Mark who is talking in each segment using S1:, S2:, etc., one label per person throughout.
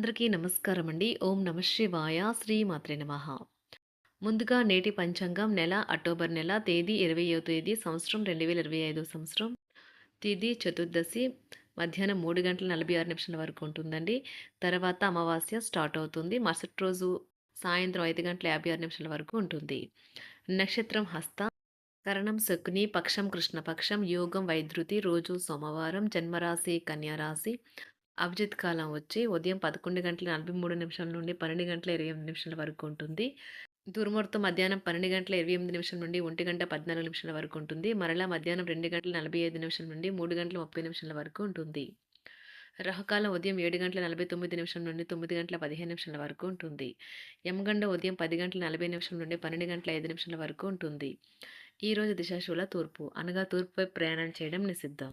S1: అందరికీ నమస్కారం అండి. ఓం నమ శివాయ. శ్రీ మాత్రే నమః. ముందుగా నేటి పంచాంగం నెల అక్టోబర్ నెల తేదీ 20వ తేదీ సంవత్సరం 2025 సంవత్సరం. తేదీ చతుర్దశి మధ్యాహ్నం మూడు గంటల 46 నిమిషాల వరకు ఉంటుందండి. తర్వాత అమావాస్య స్టార్ట్ అవుతుంది. మరుసటి రోజు సాయంత్రం ఐదు గంటల 56 నిమిషాల వరకు ఉంటుంది. నక్షత్రం హస్త, కరణం శకుని, పక్షం కృష్ణపక్షం, యోగం వైద్యుతి, రోజు సోమవారం, జన్మరాశి కన్యారాశి అభిజిత్ కాలం వచ్చి ఉదయం 11 గంటల 43 నిమిషాల నుండి 12 గంటల 28 నిమిషాల వరకు ఉంటుంది. దుర్ముహూర్తం మధ్యాహ్నం 12 గంటల ఇరవై ఎనిమిది నిమిషం నుండి ఒంటి గంట 14 నిమిషాల వరకు ఉంటుంది. మరలా మధ్యాహ్నం రెండు గంటల నలభై ఐదు నిమిషం నుండి మూడు గంటల 30 నిమిషాల వరకు ఉంటుంది. రాహుకాలం ఉదయం ఏడు గంటల నలభై తొమ్మిది నిమిషం నుండి తొమ్మిది గంటల 15 నిమిషాల వరకు ఉంటుంది. యమగండ ఉదయం పది గంటల నలభై నిమిషం నుండి 12 గంటల ఐదు నిమిషాల వరకు ఉంటుంది. ఈరోజు దిశాశూల తూర్పు అనగా తూర్పుపై ప్రయాణం చేయడం నిషిద్ధం.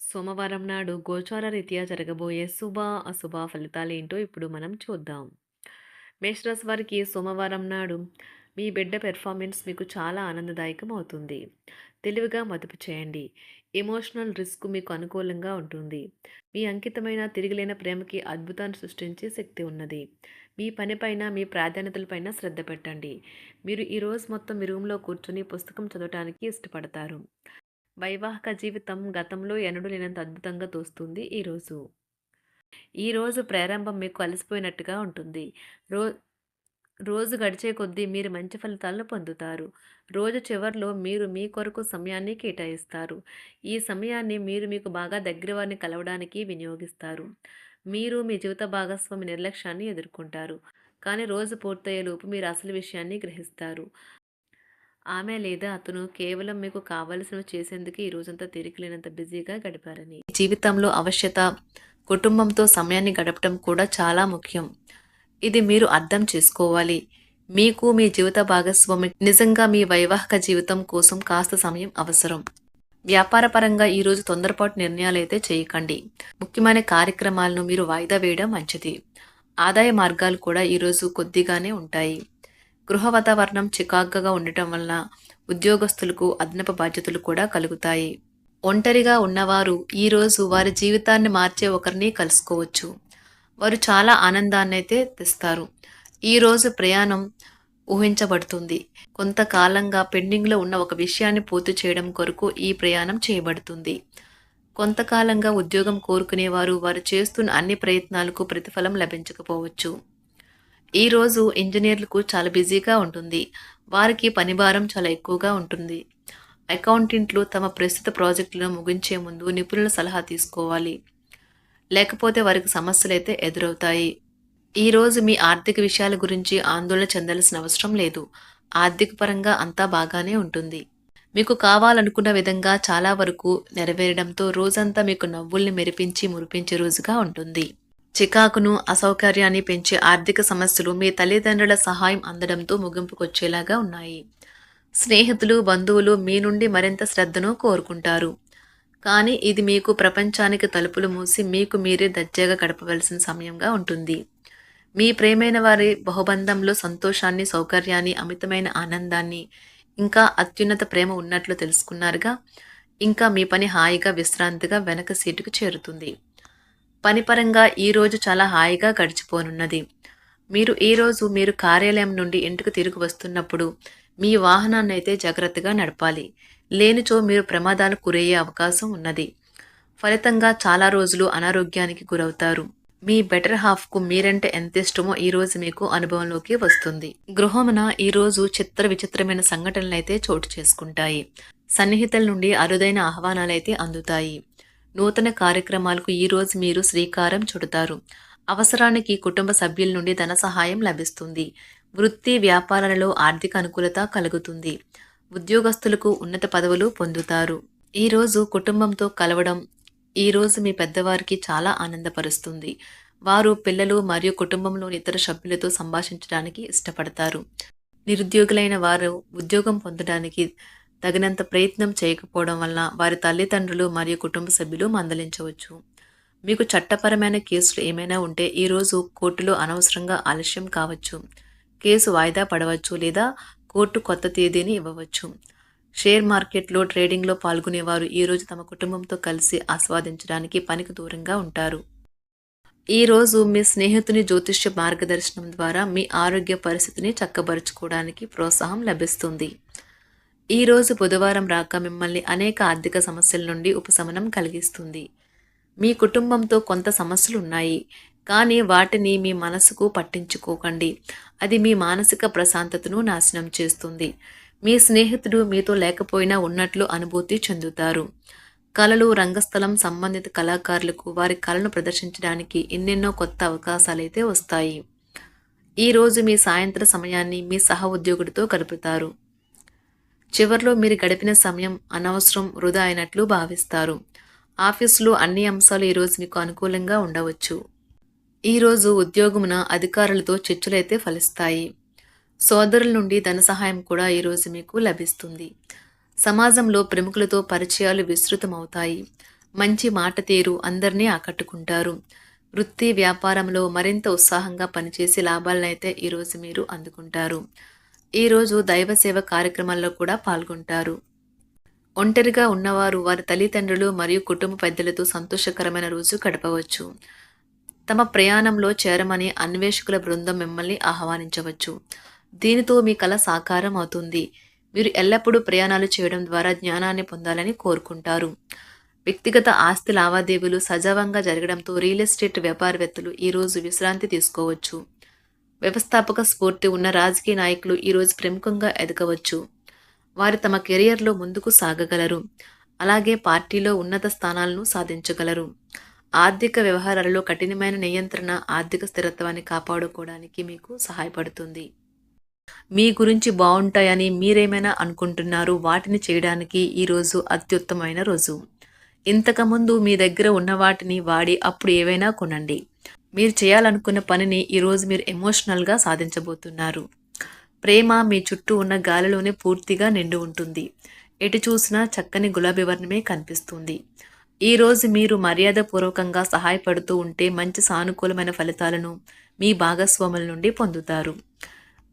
S1: సోమవారం నాడు గోచార రీత్యా జరగబోయే శుభ, అశుభ ఫలితాలేంటో ఇప్పుడు మనం చూద్దాం. మేషరాశి వారికి సోమవారం నాడు మీ బిడ్డ పెర్ఫార్మెన్స్ మీకు చాలా ఆనందదాయకం అవుతుంది. తెలివిగా మదుపు చేయండి. ఎమోషనల్ రిస్క్ మీకు అనుకూలంగా ఉంటుంది. మీ అంకితమైన తిరిగిలేని ప్రేమకి అద్భుతాన్ని సృష్టించే శక్తి ఉన్నది. మీ పనిపైన, మీ ప్రాధాన్యతలపైన శ్రద్ధ పెట్టండి. మీరు ఈ రోజు మొత్తం మీ రూమ్‌లో కూర్చొని పుస్తకం చదవటానికి ఇష్టపడతారు. వైవాహిక జీవితం గతంలో ఎన్నడూ లేనంత అద్భుతంగా తోస్తుంది ఈరోజు. ఈరోజు ప్రారంభం మీకు అలసిపోయినట్టుగా ఉంటుంది. రో రోజు గడిచే కొద్దీ మీరు మంచి ఫలితాలను పొందుతారు. రోజు చివర్లో మీరు మీ కొరకు సమయాన్ని కేటాయిస్తారు. ఈ సమయాన్ని మీరు మీకు బాగా దగ్గర వారిని కలవడానికి వినియోగిస్తారు. మీరు మీ జీవిత భాగస్వామి నిర్లక్ష్యాన్ని ఎదుర్కొంటారు. కానీ రోజు పూర్తయ్యేలోపు మీరు అసలు విషయాన్ని గ్రహిస్తారు. ఆమె లేదా అతను కేవలం మీకు కావలసినవి చేసేందుకు ఈ రోజంతా తీరికలేనంత బిజీగా గడిపారని. జీవితంలో అవశ్యత కుటుంబంతో సమయాన్ని గడపటం కూడా చాలా ముఖ్యం. ఇది మీరు అర్థం చేసుకోవాలి. మీకు మీ జీవిత భాగస్వామి నిజంగా మీ వైవాహిక జీవితం కోసం కాస్త సమయం అవసరం. వ్యాపారపరంగా ఈరోజు తొందరపాటు నిర్ణయాలైతే చేయకండి. ముఖ్యమైన కార్యక్రమాలను మీరు వాయిదా వేయడం మంచిది. ఆదాయ మార్గాలు కూడా ఈరోజు కొద్దిగానే ఉంటాయి. గృహ వాతావరణం చికాగ్గా ఉండటం వలన ఉద్యోగస్తులకు అదనపు బాధ్యతలు కూడా కలుగుతాయి. ఒంటరిగా ఉన్నవారు ఈరోజు వారి జీవితాన్ని మార్చే ఒకరిని కలుసుకోవచ్చు. వారు చాలా ఆనందాన్ని అయితే తెస్తారు. ఈరోజు ప్రయాణం ఊహించబడుతుంది. కొంతకాలంగా పెండింగ్‌లో ఉన్న ఒక విషయాన్ని పూర్తి చేయడం కొరకు ఈ ప్రయాణం చేయబడుతుంది. కొంతకాలంగా ఉద్యోగం కోరుకునేవారు వారు చేస్తున్న అన్ని ప్రయత్నాలకు ప్రతిఫలం లభించకపోవచ్చు. ఈరోజు ఇంజనీర్లకు చాలా బిజీగా ఉంటుంది. వారికి పనిభారం చాలా ఎక్కువగా ఉంటుంది. అకౌంటెంట్లు తమ ప్రస్తుత ప్రాజెక్టులను ముగించే ముందు నిపుణుల సలహా తీసుకోవాలి. లేకపోతే వారికి సమస్యలు అయితే ఎదురవుతాయి. ఈరోజు మీ ఆర్థిక విషయాల గురించి ఆందోళన చెందాల్సిన అవసరం లేదు. ఆర్థిక పరంగా అంతా బాగానే ఉంటుంది. మీకు కావాలనుకున్న విధంగా చాలా వరకు నెరవేరడంతో రోజంతా మీకు నవ్వుల్ని మెరిపించి మురిపించే రోజుగా ఉంటుంది. చికాకును, అసౌకర్యాన్ని పెంచే ఆర్థిక సమస్యలు మీ తల్లిదండ్రుల సహాయం అందడంతో ముగింపుకొచ్చేలాగా ఉన్నాయి. స్నేహితులు, బంధువులు మీ నుండి మరింత శ్రద్ధను కోరుకుంటారు. కానీ ఇది మీకు ప్రపంచానికి తలుపులు మూసి మీకు మీరే దర్జాగా గడపవలసిన సమయంగా ఉంటుంది. మీ ప్రేమైన వారి బహుబంధంలో సంతోషాన్ని, సౌకర్యాన్ని, అమితమైన ఆనందాన్ని, ఇంకా అత్యున్నత ప్రేమ ఉన్నట్లు తెలుసుకున్నారుగా. ఇంకా మీ పని హాయిగా, విశ్రాంతిగా వెనక సీటుకు చేరుతుంది. పనిపరంగా ఈరోజు చాలా హాయిగా గడిచిపోనున్నది. మీరు ఈరోజు మీరు కార్యాలయం నుండి ఇంటికి తిరిగి వస్తున్నప్పుడు మీ వాహనాన్ని అయితే జాగ్రత్తగా నడపాలి. లేనిచో మీరు ప్రమాదాలు గురయ్యే అవకాశం ఉన్నది. ఫలితంగా చాలా రోజులు అనారోగ్యానికి గురవుతారు. మీ బెటర్ హాఫ్‌కు మీరంటే ఎంత ఇష్టమో ఈరోజు మీకు అనుభవంలోకి వస్తుంది. గృహమున ఈరోజు చిత్ర విచిత్రమైన సంఘటనలైతే చోటు చేసుకుంటాయి. సన్నిహితుల నుండి అరుదైన ఆహ్వానాలైతే అందుతాయి. నూతన కార్యక్రమాలకు ఈరోజు మీరు శ్రీకారం చుడతారు. అవసరానికి కుటుంబ సభ్యుల నుండి ధన సహాయం లభిస్తుంది. వృత్తి, వ్యాపారాలలో ఆర్థిక అనుకూలత కలుగుతుంది. ఉద్యోగస్తులకు ఉన్నత పదవులు పొందుతారు. ఈరోజు కుటుంబంతో కలవడం ఈరోజు మీ పెద్దవారికి చాలా ఆనందపరుస్తుంది. వారు పిల్లలు మరియు కుటుంబంలోని ఇతర సభ్యులతో సంభాషించడానికి ఇష్టపడతారు. నిరుద్యోగులైన వారు ఉద్యోగం పొందడానికి తగినంత ప్రయత్నం చేయకపోవడం వల్ల వారి తల్లిదండ్రులు మరియు కుటుంబ సభ్యులు మందలించవచ్చు. మీకు చట్టపరమైన కేసులు ఏమైనా ఉంటే ఈరోజు కోర్టులో అనవసరంగా ఆలస్యం కావచ్చు. కేసు వాయిదా పడవచ్చు లేదా కోర్టు కొత్త తేదీని ఇవ్వవచ్చు. షేర్ మార్కెట్లో ట్రేడింగ్లో పాల్గొనేవారు ఈరోజు తమ కుటుంబంతో కలిసి ఆస్వాదించడానికి పనికి దూరంగా ఉంటారు. ఈరోజు మీ స్నేహితుని జ్యోతిష్య మార్గదర్శనం ద్వారా మీ ఆరోగ్య పరిస్థితిని చక్కబరుచుకోవడానికి ప్రోత్సాహం లభిస్తుంది. ఈరోజు బుధవారం రాక మిమ్మల్ని అనేక ఆర్థిక సమస్యల నుండి ఉపశమనం కలిగిస్తుంది. మీ కుటుంబంతో కొంత సమస్యలు ఉన్నాయి. కానీ వాటిని మీ మనసుకు పట్టించుకోకండి. అది మీ మానసిక ప్రశాంతతను నాశనం చేస్తుంది. మీ స్నేహితుడు మీతో లేకపోయినా ఉన్నట్లు అనుభూతి చెందుతారు. కళలు రంగస్థలం సంబంధిత కళాకారులకు వారి కళను ప్రదర్శించడానికి ఎన్నెన్నో కొత్త అవకాశాలైతే వస్తాయి. ఈరోజు మీ సాయంత్ర సమయాన్ని మీ సహ ఉద్యోగుడితో గడుపుతారు. చివరిలో మీరు గడిపిన సమయం అనవసరం వృధా అయినట్లు భావిస్తారు. ఆఫీసులో అన్ని అంశాలు ఈరోజు మీకు అనుకూలంగా ఉండవచ్చు. ఈరోజు ఉద్యోగమున అధికారులతో చర్చలైతే ఫలిస్తాయి. సోదరుల నుండి ధన సహాయం కూడా ఈరోజు మీకు లభిస్తుంది. సమాజంలో ప్రముఖులతో పరిచయాలు విస్తృతమవుతాయి. మంచి మాట తీరు అందరినీ ఆకట్టుకుంటారు. వృత్తి వ్యాపారంలో మరింత ఉత్సాహంగా పనిచేసి లాభాలనైతే ఈరోజు మీరు అందుకుంటారు. ఈరోజు దైవ సేవ కార్యక్రమాల్లో కూడా పాల్గొంటారు. ఒంటరిగా ఉన్నవారు వారి తల్లిదండ్రులు మరియు కుటుంబ పెద్దలతో సంతోషకరమైన రోజు గడపవచ్చు. తమ ప్రయాణంలో చేరమని అన్వేషకుల బృందం మిమ్మల్ని ఆహ్వానించవచ్చు. దీనితో మీ కళ సాకారం అవుతుంది. మీరు ఎల్లప్పుడూ ప్రయాణాలు చేయడం ద్వారా జ్ఞానాన్ని పొందాలని కోరుకుంటారు. వ్యక్తిగత ఆస్తి లావాదేవీలు సజావంగా జరగడంతో రియల్ ఎస్టేట్ వ్యాపారవేత్తలు ఈరోజు విశ్రాంతి తీసుకోవచ్చు. వ్యవస్థాపక స్ఫూర్తి ఉన్న రాజకీయ నాయకులు ఈరోజు ప్రముఖంగా ఎదగవచ్చు. వారు తమ కెరియర్లో ముందుకు సాగగలరు. అలాగే పార్టీలో ఉన్నత స్థానాలను సాధించగలరు. ఆర్థిక వ్యవహారాలలో కఠినమైన నియంత్రణ ఆర్థిక స్థిరత్వాన్ని కాపాడుకోవడానికి మీకు సహాయపడుతుంది. మీ గురించి బాగుంటాయని మీరేమైనా అనుకుంటున్నారు వాటిని చేయడానికి ఈరోజు అత్యుత్తమైన రోజు. ఇంతకుముందు మీ దగ్గర ఉన్న వాటిని వాడి అప్పుడు ఏవైనా కొనండి. మీరు చేయాలనుకున్న పనిని ఈరోజు మీరు ఎమోషనల్గా సాధించబోతున్నారు. ప్రేమ మీ చుట్టూ ఉన్న గాలిలోనే పూర్తిగా నిండి ఉంటుంది. ఎటు చూసినా చక్కని గులాబీ వర్ణమే కనిపిస్తుంది. ఈరోజు మీరు మర్యాదపూర్వకంగా సహాయపడుతూ ఉంటే మంచి సానుకూలమైన ఫలితాలను మీ భాగస్వాముల నుండి పొందుతారు.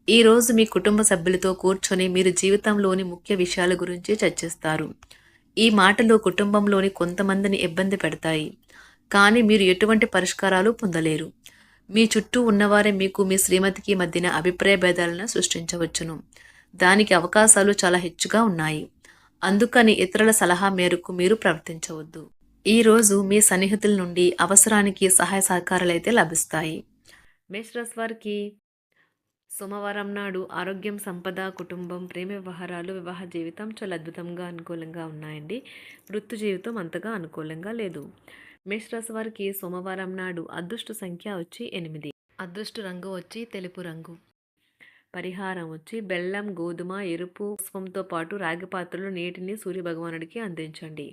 S1: ఈరోజు మీ కుటుంబ సభ్యులతో కూర్చొని మీరు జీవితంలోని ముఖ్య విషయాల గురించి చర్చిస్తారు. ఈ మాటలు కుటుంబంలోని కొంతమందిని ఇబ్బంది పెడతాయి. కానీ మీరు ఎటువంటి పరిష్కారాలు పొందలేరు. మీ చుట్టూ ఉన్నవారే మీకు మీ శ్రీమతికి మధ్యన అభిప్రాయ భేదాలను సృష్టించవచ్చును. దానికి అవకాశాలు చాలా హెచ్చుగా ఉన్నాయి. అందుకని ఇతరుల సలహా మేరకు మీరు ప్రవర్తించవద్దు. ఈరోజు మీ సన్నిహితుల నుండి అవసరానికి సహాయ సహకారాలు అయితే లభిస్తాయి. మేషరాశి వారికి సోమవారం నాడు ఆరోగ్యం సంపద కుటుంబం ప్రేమ వ్యవహారాలు వివాహ జీవితం చాలా అద్భుతంగా అనుకూలంగా ఉన్నాయండి. వృత్తి జీవితం అంతగా అనుకూలంగా లేదు. మేషరాశి వారికి సోమవారం నాడు అదృష్ట సంఖ్య వచ్చి ఎనిమిది. అదృష్ట రంగు వచ్చి తెలుపు రంగు. పరిహారం వచ్చి బెల్లం గోధుమ ఎరుపు పుష్పంతో పాటు రాగి పాత్రలో నీటిని సూర్యభగవానుడికి అందించండి.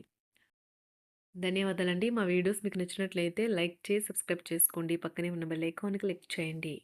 S1: ధన్యవాదాలండి. మా వీడియోస్ మీకు నచ్చినట్లయితే లైక్ చేసి సబ్స్క్రైబ్ చేసుకోండి. పక్కనే ఉన్న బెల్ ఐకాన్ క్లిక్ చేయండి.